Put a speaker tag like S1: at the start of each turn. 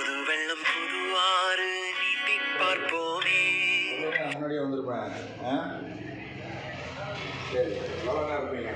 S1: புது வெள்ளம் புது ஆறு நீந்தி பார்ப்போமே.
S2: முன்னாடியே வந்திருப்பேன். சரி நல்லா இருப்பீங்க?